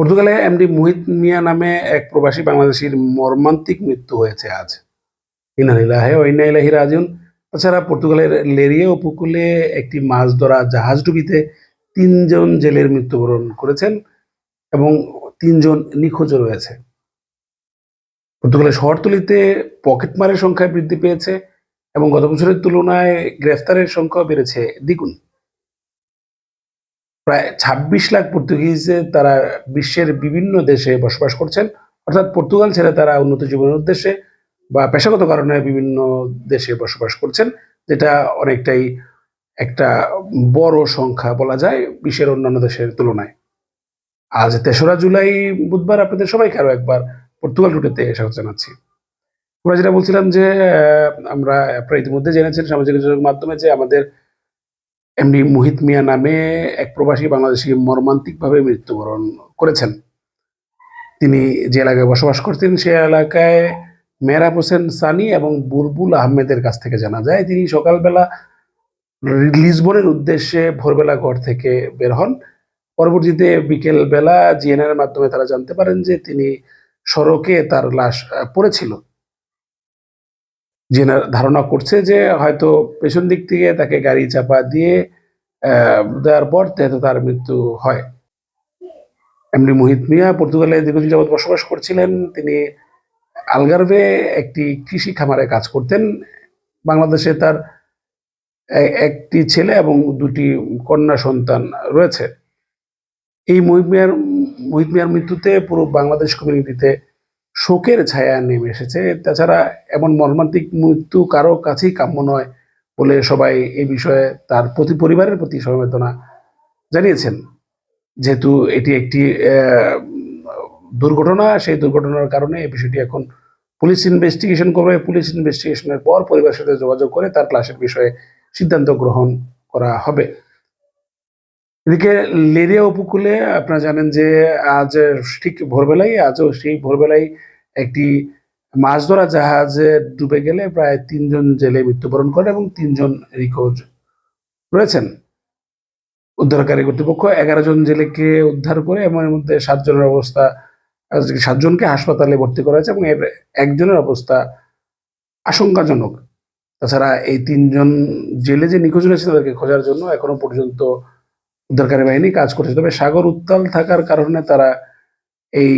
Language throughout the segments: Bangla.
পর্তুগালে এমডি মুহিত মিয়া নামে এক প্রবাসী বাংলাদেশির মর্মান্তিক মৃত্যু হয়েছে আজ। ইনালিল্লাহে ও ইন্না ইলাইহি তাছাড়া পর্তুগালের লেরিয়া উপকূলে একটি মাছ ধরা জাহাজ ডুবিতে তিনজন জেলের মৃত্যুবরণ করেছেন এবং তিনজন নিখোঁজ রয়েছে। পর্তুগালের শহরতলিতে পকেটমারের সংখ্যা বৃদ্ধি পেয়েছে এবং গত বছরের তুলনায় গ্রেফতারের সংখ্যা বেড়েছে দ্বিগুণ। প্রায় ছাব্বিশ লাখ পর্তুগিজে তারা বিশ্বের বিভিন্ন দেশে বসবাস করছেন। অর্থাৎ পর্তুগাল ছেড়ে তারা উন্নত জীবনের উদ্দেশ্যে বা পেশাগত কারণে বিভিন্ন দেশে বসবাস করছেন, যেটা অনেকটাই একটা বড় সংখ্যা বলা যায় বিশ্বের অন্যান্য দেশের তুলনায়। আজ তেসরা জুলাই বুধবার আপনাদের সবাইকে আরও একবার পর্তুগাল রুটেতে স্বাগত জানাচ্ছি। আমরা যেটা বলছিলাম যে আমরা ইতিমধ্যে জেনেছেন সামাজিক যোগাযোগ মাধ্যমে যে আমাদের এমডি মুহিত মিয়া নামে এক প্রবাসী বাংলাদেশি মর্মান্তিকভাবে মৃত্যুবরণ করেছেন। তিনি যে এলাকায় বসবাস করতেন, সে এলাকায় মেহরাব হোসেন সানি এবং বুলবুল আহমেদের কাছ থেকে জানা যায়, তিনি সকালবেলা লিসবনের উদ্দেশ্যে ভোরবেলা ঘর থেকে বের হন। পরবর্তীতে বিকেল বেলা জিএনএর মাধ্যমে তারা জানতে পারেন যে তিনি সড়কে তার লাশ পড়েছিল। জিএনআর ধারণা করছে যে হয়তো পেছন দিক থেকে তাকে গাড়ি চাপা দিয়ে দেওয়ার পর তার মৃত্যু হয়। এমনি মোহিত মিয়া পর্তুগালে দীর্ঘদিন যাবৎ বসবাস করছিলেন। তিনি আলগারভে একটি কৃষি খামারে কাজ করতেন। বাংলাদেশে তার একটি ছেলে এবং দুটি কন্যা সন্তান রয়েছে। এই মহিত মিয়ার মহিত মিয়ার মৃত্যুতে পুরো বাংলাদেশ কমিউনিটিতে শোকের ছায়া নেমে এসেছে। তাছাড়া এমন মর্মান্তিক মৃত্যু কারও কাছেই কাম্য নয় বলে সবাই এই বিষয়ে তার প্রতি পরিবারের প্রতি সমবেদনা জানিয়েছেন। যেহেতু এটি একটি দুর্ঘটনা, সেই দুর্ঘটনার কারণে এই বিষয়টি এখন পুলিশ ইনভেস্টিগেশন করবে। পুলিশ ইনভেস্টিগেশনের পর পরিবারের সাথে যোগাযোগ করে তার ক্লাসের বিষয়ে সিদ্ধান্ত গ্রহণ করা হবে। এদিকে লেরিয়া উপকূলে আপনারা জানেন যে আজ ঠিক ভোরবেলায় আজও সেই ভোরবেলায় একটি মাছ ধরা জাহাজে ডুবে গেলে প্রায় তিনজন জেলে মৃত্যুবরণ করে এবং তিনজন নিখোঁজ রয়েছেন। উদ্ধারকারী কর্তৃপক্ষ এগারো জন জেলেকে উদ্ধার করে এবং এর মধ্যে সাতজনের অবস্থা, সাতজনকে হাসপাতালে ভর্তি করা হয়েছে এবং এর একজনের অবস্থা আশঙ্কাজনক। তাছাড়া এই তিনজন জেলে যে নিখোঁজ রয়েছে তাদেরকে খোঁজার জন্য এখনও পর্যন্ত উদ্ধারকারী বাহিনী কাজ করছে। তবে সাগর উত্তাল থাকার কারণে তারা এই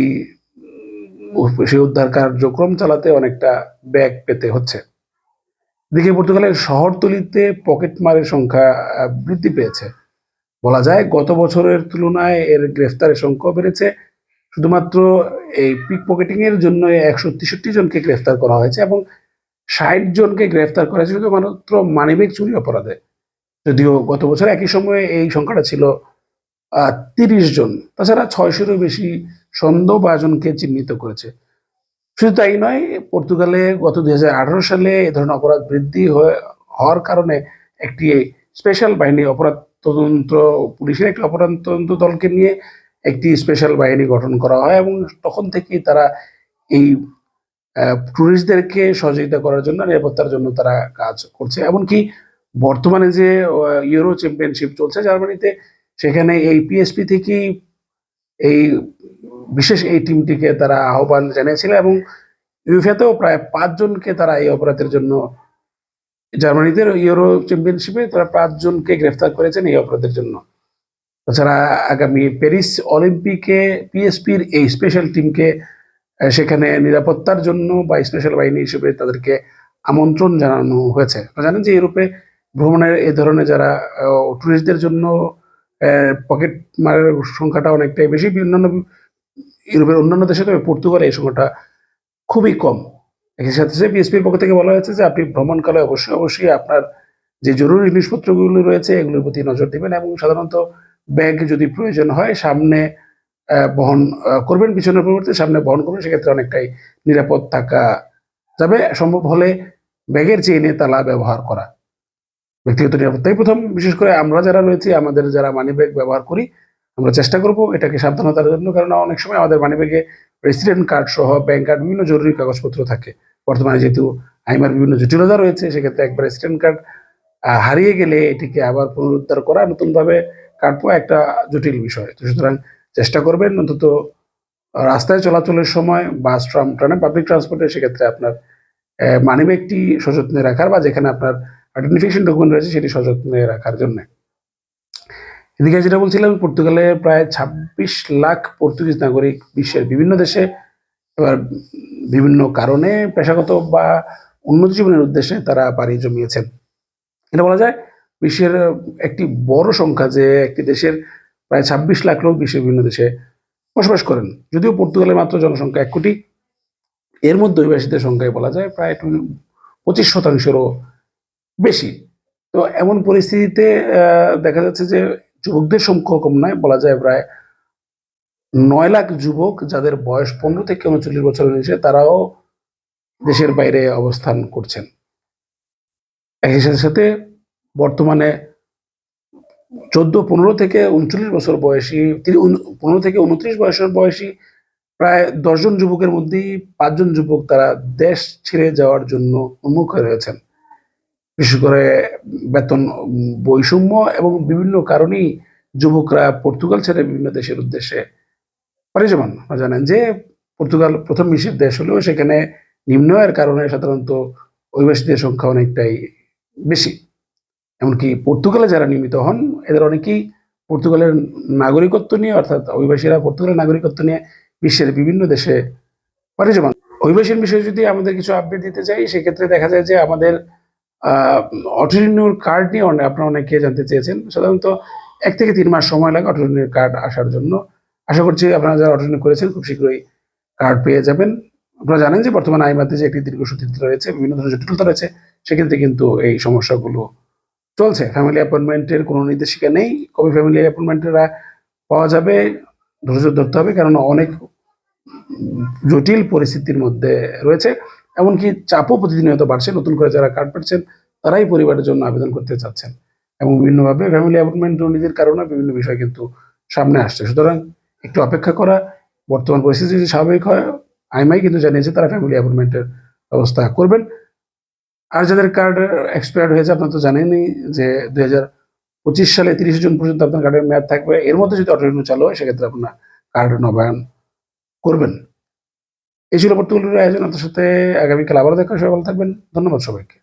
সেই উদ্ধার কার্যক্রম চালাতে অনেকটা ব্যাগ পেতে হচ্ছে। দিকে পর্তুগালের শহরতলিতে পকেটমারের সংখ্যা বৃদ্ধি পেয়েছে। বলা যায় গত বছরের তুলনায় এর গ্রেফতারের সংখ্যা বেড়েছে। শুধুমাত্র এই পিক পকেটিং এর জন্য একশো তেষট্টি জনকে গ্রেফতার করা হয়েছে এবং ষাট জনকে গ্রেফতার করা হয়েছে শুধুমাত্র মানিব্যাগ চুরি অপরাধে। যদিও গত বছর একই সময়ে এই সংখ্যাটা ছিল তিরিশ জন। তাছাড়া ছয়শোরও বেশি সন্দেহ বাজনকে চিহ্নিত করেছে। শুধু তাই নয়, পর্তুগালে গত দু হাজার আঠেরো সালে এ ধরনের অপরাধ বৃদ্ধি হওয়ার কারণে একটি স্পেশাল বাহিনী অপরাধ তদন্ত, পুলিশের একটি অপরাধ তদন্ত দলকে নিয়ে একটি স্পেশাল বাহিনী গঠন করা হয় এবং তখন থেকেই তারা এই টুরিস্টদেরকে সহযোগিতা করার জন্য, নিরাপত্তার জন্য তারা কাজ করছে। এমনকি বর্তমানে যে ইউরো চ্যাম্পিয়নশিপ চলছে জার্মানিতে, সেখানে এই পিএসপি থেকেই এই বিশেষ এই টিমটিকে তারা আহ্বান জানিয়েছিল এবং ইউফিয়াতেও প্রায় পাঁচজনকে তারা এই অপরাধের জন্য জার্মানিতে ইউরো চ্যাম্পিয়নশিপে তারা পাঁচজনকে গ্রেফতার করেছেন এই অপরাধের জন্য। তাছাড়া আগামী প্যারিস অলিম্পিকে পিএসপির এই স্পেশাল টিমকে সেখানে নিরাপত্তার জন্য বা স্পেশাল বাহিনী হিসেবে তাদেরকে আমন্ত্রণ জানানো হয়েছে। জানেন যে ইউরোপে ভ্রমণের এই ধরনের যারা টুরিস্টদের জন্য পকেট মারের সংখ্যাটা অনেকটাই বেশি। অন্যান্য, ইউরোপের অন্যান্য দেশে তবে পর্তুগালে এই সংখ্যাটা খুবই কম। একই সাথে সাথে বিএসপির পক্ষ থেকে বলা হয়েছে যে, আপনি ভ্রমণকালে অবশ্যই অবশ্যই আপনার যে জরুরি জিনিসপত্রগুলো রয়েছে, এগুলোর প্রতি নজর দেবেন এবং সাধারণত ব্যাগ যদি প্রয়োজন হয়, সামনে বহন করবেন, পিছনের পরিবর্তে সামনে বহন করবেন, সেক্ষেত্রে অনেকটাই নিরাপদ থাকা যাবে। সম্ভব হলে ব্যাগের চেইনে তালা ব্যবহার করা। ব্যক্তিগত নিরাপত্তাই প্রথম, বিশেষ করে আমরা যারা রয়েছি, আমাদের যারা মানি ব্যাগ ব্যবহার করি, আমরা চেষ্টা করব এটাকে সাবধানতার জন্য কারণ অনেক সময় আমাদের মানি ব্যাগে রেসিডেন্ট কার্ড সহ ব্যাংক কার্ড বিভিন্ন জরুরি কাগজপত্র থাকে। বর্তমানে যেহেতু আইমার বিভিন্ন জটিলতা রয়েছে, সেক্ষেত্রে একবার রেসিডেন্ট কার্ড হারিয়ে গেলে এটিকে আবার পুনরুদ্ধার করা নতুনভাবে কার্ড পাওয়া একটা জটিল বিষয়। তো সুতরাং চেষ্টা করবেন, অন্তত রাস্তায় চলাচলের সময় বাস ট্রাম ট্রামে পাবলিক ট্রান্সপোর্টে সেক্ষেত্রে আপনার মানি মানিব্যাগটি সযত্নে রাখার বা যেখানে আপনার আইডেন্টিফিকেশন ডকুমেন্ট রয়েছে, সেটি সযত্নে রাখার জন্য। এদিকে যেটা বলছিলাম, পর্তুগালে প্রায় ছাব্বিশ লাখ পর্তুগিজ নাগরিক বিশ্বের বিভিন্ন দেশে, এবার বিভিন্ন কারণে পেশাগত বা উন্নত জীবনের উদ্দেশ্যে তারা পাড়ি জমিয়েছেন। এটা বলা যায়, বিশ্বের একটি বড় সংখ্যা যে একটি দেশের প্রায় ছাব্বিশ লাখ লোক বিশ্বের বিভিন্ন দেশে বসবাস করেন। যদিও পর্তুগালের মাত্র জনসংখ্যা এক কোটি, এর মধ্যে অভিবাসীদের সংখ্যায় বলা যায় প্রায় পঁচিশ শতাংশেরও বেশি। তো এমন পরিস্থিতিতে দেখা যাচ্ছে যে যুবকদের সংখ্যা কম নয়, বলা যায় প্রায় নয় লাখ যুবক যাদের বয়স পনেরো থেকে উনচল্লিশ বছরের নিচে তারাও দেশের বাইরে অবস্থান করছেন। একই সাথে সাথে বর্তমানে চোদ্দ, পনেরো থেকে উনচল্লিশ বছর বয়সী পনেরো থেকে উনত্রিশ বয়সের বয়সী প্রায় দশজন যুবকের মধ্যেই পাঁচজন যুবক তারা দেশ ছেড়ে যাওয়ার জন্য উন্মুখ হয়ে রয়েছেন। বিশেষ করে বেতন বৈষম্য এবং বিভিন্ন কারণেই যুবকরা পর্তুগাল ছেড়ে বিভিন্ন দেশের উদ্দেশ্যে পাড়ি জমান। জানেন যে পর্তুগাল প্রথম বিশ্বের দেশ হলেও সেখানে নিম্ন আয়ের কারণে সাধারণত অভিবাসীদের সংখ্যা অনেকটাই বেশি। এমনকি পর্তুগালে যারা নিয়মিত হন, এদের অনেকেই পর্তুগালের নাগরিকত্ব নিয়ে, অর্থাৎ অভিবাসীরা পর্তুগালের নাগরিকত্ব নিয়ে বিশ্বের বিভিন্ন দেশে পাড়ি জমান। অভিবাসীর বিষয়ে যদি আমাদের কিছু আপডেট দিতে চাই, সেক্ষেত্রে দেখা যায় যে আমাদের অটো রিনিউর কার্ড নিয়ে অনেক আপনারা অনেকে জানতে চেয়েছেন। সাধারণত এক থেকে তিন মাস সময় লাগে অটো রিনিউর কার্ড আসার জন্য। আশা করছি আপনারা যারা অটো রিনিউ করেছেন, খুব শীঘ্রই কার্ড পেয়ে যাবেন। আপনারা জানেন যে বর্তমানে আইমাতে যে একটি দীর্ঘ সূত্রিত রয়েছে, বিভিন্ন ধরনের জটিলতা রয়েছে সেক্ষেত্রে কিন্তু এই সমস্যাগুলো চলছে। ফ্যামিলি অ্যাপয়েন্টমেন্টের কোনো নির্দেশিকা নেই। কবে ফ্যামিলি অ্যাপয়েন্টমেন্টের পাওয়া যাবে, ধৈর্য ধরতে হবে কারণ অনেক জটিল পরিস্থিতির মধ্যে রয়েছে। এমনকি চাপও প্রতিনিয়ত বাড়ছে। নতুন করে যারা কার্ড পাচ্ছেন তারাই পরিবারের জন্য আবেদন করতে চাচ্ছেন। এবং বিভিন্নভাবে ফ্যামিলি অ্যাপয়েন্টমেন্ট দুর্নীতির কারণে বিভিন্ন বিষয় কিন্তু সামনে আসছে। সুতরাং একটু অপেক্ষা করা, বর্তমান পরিস্থিতি যদি স্বাভাবিক হয় আইমাই কিন্তু জানিয়েছে তারা ফ্যামিলি অ্যাপয়েন্টমেন্টের ব্যবস্থা করবেন। আর যাদের কার্ড এক্সপায়ার্ড হয়েছে, আপনারা তো জানেনই যে দুই পঁচিশ সালে তিরিশ জুন পর্যন্ত আপনার কার্ডের মেয়াদ থাকবে। এর মধ্যে যদি অটো চালু হয়, সেক্ষেত্রে আপনার কার্ড নবায়ন করবেন। এই ছিল পর্তুগালের আয়োজন। আপনার সাথে আগামীকাল আবারও দেখা। সবাই ভালো থাকবেন। ধন্যবাদ সবাইকে।